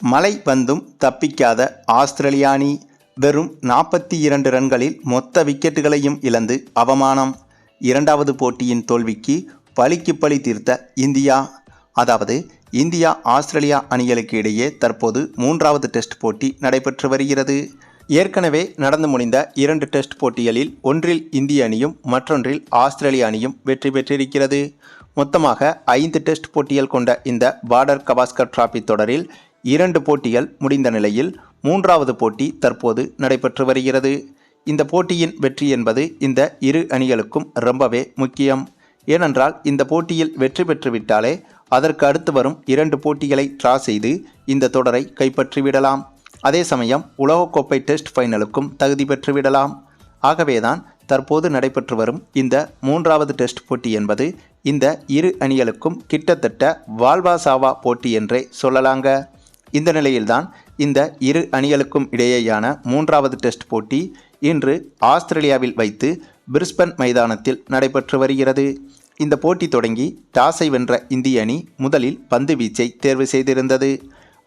மலை பந்தும் தப்பிக்காத ஆஸ்திரேலிய அணி வெறும் நாற்பத்தி இரண்டு ரன்களில் மொத்த விக்கெட்டுகளையும் இழந்து அவமானம். இரண்டாவது போட்டியின் தோல்விக்கு பழிக்கு பழி தீர்த்த இந்தியா. அதாவது இந்தியா ஆஸ்திரேலியா அணிகளுக்கு இடையே தற்போது மூன்றாவது டெஸ்ட் போட்டி நடைபெற்று வருகிறது. ஏற்கனவே நடந்து முடிந்த இரண்டு டெஸ்ட் போட்டிகளில் ஒன்றில் இந்திய அணியும் மற்றொன்றில் ஆஸ்திரேலிய அணியும் வெற்றி பெற்றிருக்கிறது. மொத்தமாக ஐந்து டெஸ்ட் போட்டிகள் கொண்ட இந்த பார்டர் கவாஸ்கர் டிராபி தொடரில் இரண்டு போட்டிகள் முடிந்த நிலையில் மூன்றாவது போட்டி தற்போது நடைபெற்று வருகிறது. இந்த போட்டியின் வெற்றி என்பது இந்த இரு அணிகளுக்கும் ரொம்பவே முக்கியம். ஏனென்றால் இந்த போட்டியில் வெற்றி பெற்றுவிட்டாலே அதற்கு அடுத்து வரும் இரண்டு போட்டிகளை டிரா செய்து இந்த தொடரை கைப்பற்றிவிடலாம். அதே சமயம் உலகக்கோப்பை டெஸ்ட் ஃபைனலுக்கும் தகுதி பெற்றுவிடலாம். ஆகவேதான் தற்போது நடைபெற்று வரும் இந்த மூன்றாவது டெஸ்ட் போட்டி என்பது இந்த இரு அணிகளுக்கும் கிட்டத்தட்ட வால்வா சாவா போட்டி என்றே சொல்லலாங்க. இந்த நிலையில்தான் இந்த இரு அணிகளுக்கும் இடையேயான மூன்றாவது டெஸ்ட் போட்டி இன்று ஆஸ்திரேலியாவில் வைத்து பிரிஸ்பன் மைதானத்தில் நடைபெற்று வருகிறது. இந்த போட்டி தொடங்கி டாஸை வென்ற இந்திய அணி முதலில் பந்து வீச்சை தேர்வு செய்திருந்தது.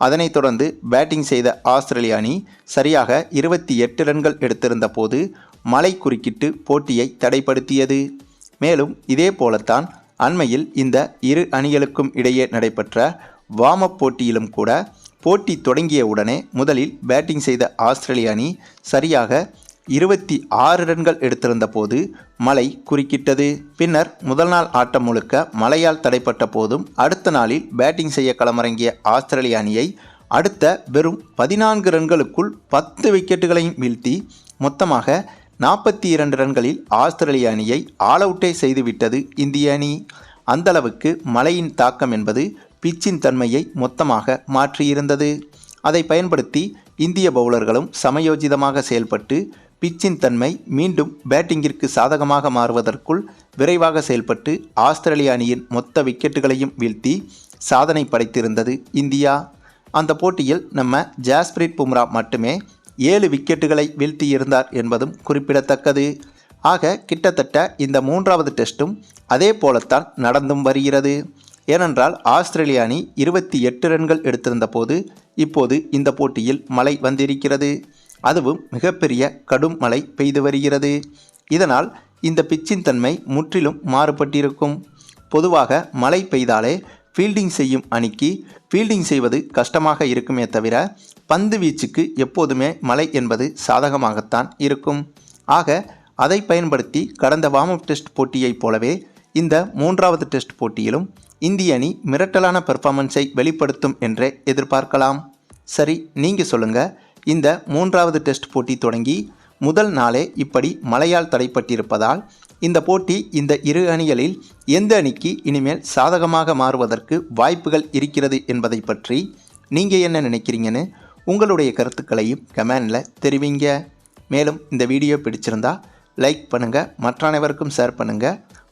அதனைத் தொடர்ந்து பேட்டிங் செய்த ஆஸ்திரேலிய அணி சரியாக இருபத்தி எட்டு ரன்கள் எடுத்திருந்த போது மழை குறுக்கிட்டு போட்டியை தடைப்படுத்தியது. மேலும் இதே போலத்தான் அண்மையில் இந்த இரு அணிகளுக்கும் இடையே நடைபெற்ற வார்ம் அப் போட்டியிலும் கூட போட்டி தொடங்கிய உடனே முதலில் பேட்டிங் செய்த ஆஸ்திரேலிய அணி சரியாக இருபத்தி ஆறு ரன்கள் எடுத்திருந்த போது மழை குறுக்கிட்டது. பின்னர் முதல் நாள் ஆட்டம் முழுக்க மழையால் தடைப்பட்ட போதும் அடுத்த நாளில் பேட்டிங் செய்ய களமிறங்கிய ஆஸ்திரேலிய அணியை அடுத்த வெறும் பதினான்கு ரன்களுக்குள் பத்து விக்கெட்டுகளையும் வீழ்த்தி மொத்தமாக நாற்பத்தி இரண்டு ரன்களில் ஆஸ்திரேலிய அணியை ஆல் அவுட்டே செய்துவிட்டது இந்திய அணி. அந்தளவுக்கு மழையின் தாக்கம் என்பது பிச்சின் தன்மையை மொத்தமாக மாற்றியிருந்தது. அதை பயன்படுத்தி இந்திய பவுலர்களும் சமயோஜிதமாக செயல்பட்டு பிச்சின் தன்மை மீண்டும் பேட்டிங்கிற்கு சாதகமாக மாறுவதற்குள் விரைவாக செயல்பட்டு ஆஸ்திரேலிய அணியின் மொத்த விக்கெட்டுகளையும் வீழ்த்தி சாதனை படைத்திருந்தது இந்தியா. அந்த போட்டியில் நம்ம ஜாஸ்பிரிட் பும்ரா மட்டுமே ஏழு விக்கெட்டுகளை வீழ்த்தியிருந்தார் என்பதும் குறிப்பிடத்தக்கது. ஆக கிட்டத்தட்ட இந்த மூன்றாவது டெஸ்ட்டும் அதே போலத்தான் நடந்தும் வருகிறது. ஏனென்றால் ஆஸ்திரேலிய அணி இருபத்தி எட்டு ரன்கள் எடுத்திருந்த போது இப்போது இந்த போட்டியில் மழை வந்திருக்கிறது. அதுவும் மிகப்பெரிய கடும் மழை பெய்து வருகிறது. இதனால் இந்த பிச்சின் தன்மை முற்றிலும் மாறுபட்டிருக்கும். பொதுவாக மழை பெய்தாலே ஃபீல்டிங் செய்யும் அணிக்கு ஃபீல்டிங் செய்வது கஷ்டமாக இருக்குமே தவிர பந்து வீச்சுக்கு எப்போதுமே மழை என்பது சாதகமாகத்தான் இருக்கும். ஆக அதை பயன்படுத்தி கடந்த வார்ம் அப் டெஸ்ட் போட்டியைப் போலவே இந்த மூன்றாவது டெஸ்ட் போட்டியிலும் இந்திய அணி மிரட்டலான பெர்ஃபார்மன்ஸை வெளிப்படுத்தும் என்றே எதிர்பார்க்கலாம். சரி நீங்கள் சொல்லுங்கள் இந்த மூன்றாவது டெஸ்ட் போட்டி தொடங்கி முதல் நாளே இப்படி மழையால் தடைப்பட்டிருப்பதால் இந்த போட்டி இந்த இரு அணிகளில் எந்த அணிக்கு இனிமேல் சாதகமாக மாறுவதற்கு வாய்ப்புகள் இருக்கிறது என்பதை பற்றி நீங்கள் என்ன நினைக்கிறீங்கன்னு உங்களுடைய கருத்துக்களையும் கமெண்டில் தெரிவிங்க. மேலும் இந்த வீடியோ பிடிச்சிருந்தா லைக் பண்ணுங்கள் மற்ற அனைவருக்கும் ஷேர் பண்ணுங்கள்